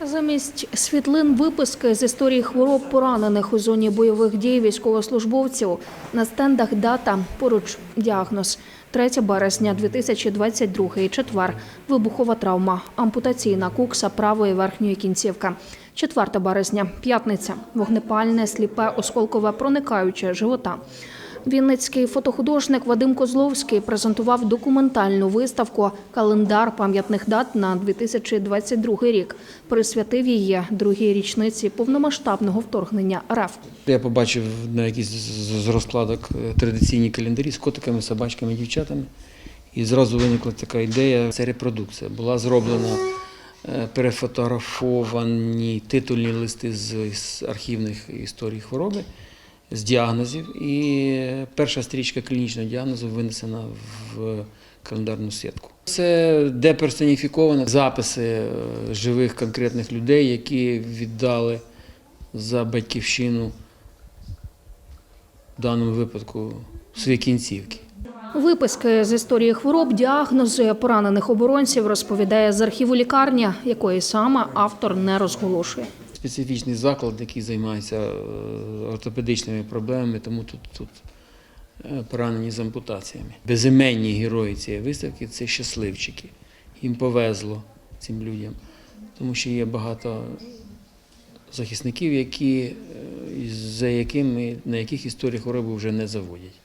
Замість світлин виписки з історії хвороб поранених у зоні бойових дій військовослужбовців на стендах дата поруч діагноз. 3 березня 2022 четвер. Вибухова травма, ампутаційна кукса правої верхньої кінцівки. 4 березня, п'ятниця, вогнепальне, сліпе, осколкове проникаюче живота. Вінницький фотохудожник Вадим Козловський презентував документальну виставку Календар пам'ятних дат на 2022 рік. Присвятив її другій річниці повномасштабного вторгнення РФ. Я побачив на якийсь з розкладок е, традиційні календарі з котиками, собачками, дівчатами. І зразу виникла така ідея. Це репродукція. Була зроблена е, перефотографовані титульні листи з архівних історій хвороби, з діагнозів. І перша стрічка клінічного діагнозу винесена в календарну сітку. Це деперсоніфіковано записи е, живих конкретних людей, які віддали за батьківщину в даному випадку свої кінцівки. Виписки з історії хвороб, діагнози поранених оборонців розповідає з архіву лікарні, якої саме автор не розголошує. Специфічний заклад, який займається е, ортопедичними проблемами, тому тут, тут е, поранені з ампутаціями. Безіменні герої цієї виставки це щасливчики. Їм повезло цим людям, тому що є багато захисників, які, е, за якими, на яких історії хвороби вже не заводять.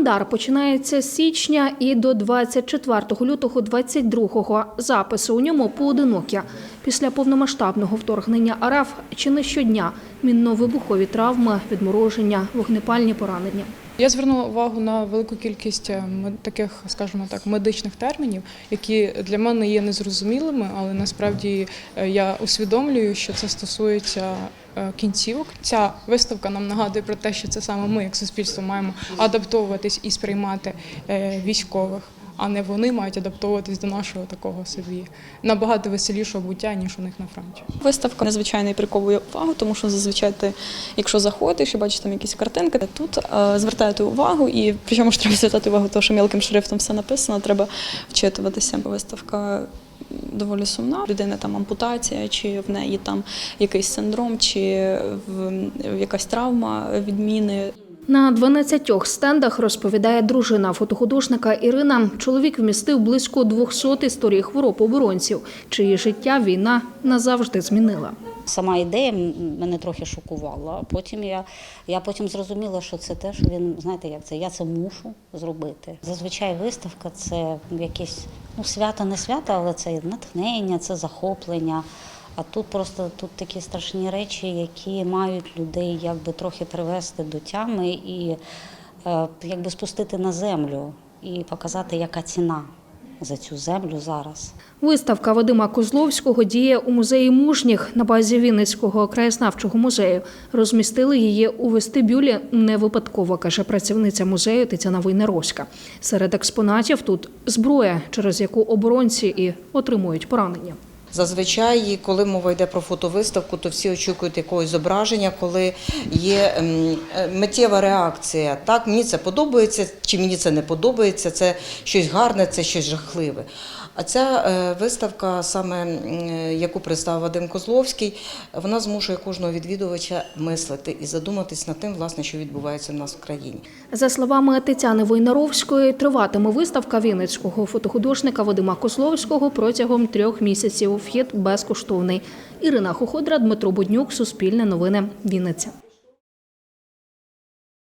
Календар починається з січня і до 24 лютого 22-го. Записи у ньому поодинокі. Після повномасштабного вторгнення РФ чи не щодня мінно-вибухові травми, відмороження, вогнепальні поранення. Я звернула увагу на велику кількість е, таких, скажімо так, медичних термінів, які для мене є незрозумілими, але насправді е, я усвідомлюю, що це стосується кінцівок. Ця виставка нам нагадує про те, що це саме ми, як суспільство, маємо адаптовуватись і сприймати е, військових. А не вони мають адаптовуватись до нашого такого собі набагато веселішого буття, ніж у них на фронті. Виставка незвичайно приковує увагу, тому що зазвичай ти, якщо заходиш і бачиш там якісь картинки, тут е, звертаєте увагу, і причому ж треба звертати увагу, тому що мілким шрифтом все написано, треба вчитуватися. Виставка доволі сумна. Людина там ампутація, чи в неї там якийсь синдром, чи в, якась травма відміни. На 12 стендах розповідає дружина фотохудожника Ірина. Чоловік вмістив близько 200 історій хвороб оборонців, чиї життя війна назавжди змінила. Сама ідея мене трохи шокувала. Потім я, я потім зрозуміла, що це те, що він, знаєте, як це, я це мушу зробити. Зазвичай виставка це якесь ну, свято, не свято, але це натхнення, це захоплення. А тут просто тут такі страшні речі, які мають людей якби трохи привести до тями і е, якби спустити на землю і показати, яка ціна за цю землю зараз. Виставка Вадима Козловського діє у музеї мужніх на базі Вінницького краєзнавчого музею. Розмістили її у вестибюлі не випадково, каже працівниця музею Тетяна Войнаровська. Серед експонатів тут зброя, через яку оборонці і отримують поранення. Зазвичай, коли мова йде про фотовиставку, то всі очікують якогось зображення, коли є ем, е, миттєва реакція. Так, мені це подобається, чи мені це не подобається, це щось гарне, це щось жахливе. А ця е, виставка, саме е, яку представив Вадим Козловський, вона змушує кожного відвідувача мислити і задуматись над тим, власне, що відбувається в нас в країні. За словами Тетяни Войнаровської, триватиме виставка вінницького фотохудожника Вадима Кословського протягом трьох місяців. Вхід безкоштовний. Ірина Хоходра, Дмитро Буднюк, Суспільне новини, Вінниця.